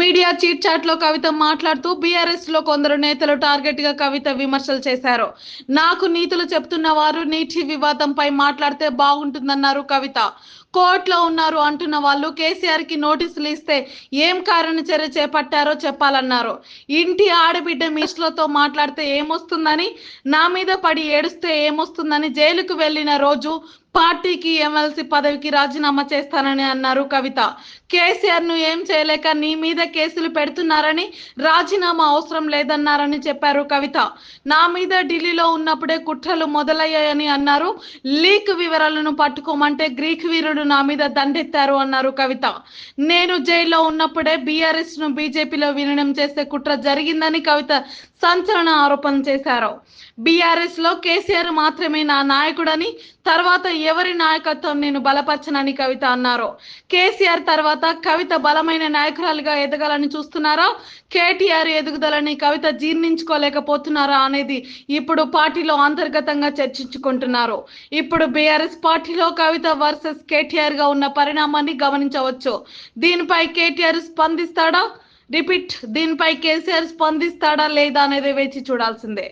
Media cheat చాట్లో కవిత మాట్లాడుతూ బీఆర్ఎస్లో కొందరు నేతలు టార్గెట్గా కవిత విమర్శలు చేశారు. నాకు నీతులు చెప్తున్న వారు నీటి వివాదంపై మాట్లాడితే బాగుంటుందన్నారు కవిత. కోర్టులో ఉన్నారు అంటున్న వాళ్ళు కేసీఆర్కి నోటీసులు ఇస్తే ఏం కారణ చర్య చేపట్టారో చెప్పాలన్నారు. ఇంటి ఆడబిడ్డ మీస్లతో మాట్లాడితే ఏమొస్తుందని నా మీద పడి ఏడుస్తే ఏమొస్తుందని జైలుకు వెళ్ళిన రోజు పార్టీకి ఎమ్మెల్సీ పదవికి రాజీనామా చేస్తానని అన్నారు కవిత. కేసీఆర్ను ఏం చేయలేక నీ మీద కేసులు పెడుతున్నారని రాజీనామా అవసరం లేదన్నారని చెప్పారు కవిత. నా మీద ఢిల్లీలో ఉన్నప్పుడే కుట్రలు మొదలయ్యాయని అన్నారు. లీక్ వివరాలను పట్టుకోమంటే గ్రీక్ వీరుడు నా మీద దండెత్తారు అన్నారు కవిత. నేను జైల్లో ఉన్నప్పుడే బీఆర్ఎస్ను బీజేపీలో విలీనం చేసే కుట్ర జరిగిందని కవిత సంచలన ఆరోపణ చేశారు. బీఆర్ఎస్లో కేసీఆర్ మాత్రమే నా నాయకుడని తర్వాత ఎవరి నాయకత్వం నేను బలపరచనని కవిత అన్నారు. కేసీఆర్ తర్వాత కవిత బలమైన నాయకురాలుగా ఎదగాలని చూస్తున్నారా? కేటీఆర్ ఎదుగుదలని కవిత జీర్ణించుకోలేకపోతున్నారా అనేది ఇప్పుడు పార్టీలో అంతర్గతంగా చర్చించుకుంటున్నారు. ఇప్పుడు బీఆర్ఎస్ పార్టీలో కవిత వర్సెస్ కేటీఆర్గా ఉన్న పరిణామాన్ని గమనించవచ్చు. దీనిపై కేటీఆర్ స్పందిస్తాడా? రిపీట్ దీనిపై కేసీఆర్ స్పందిస్తాడా లేదా అనేది వేచి చూడాల్సిందే.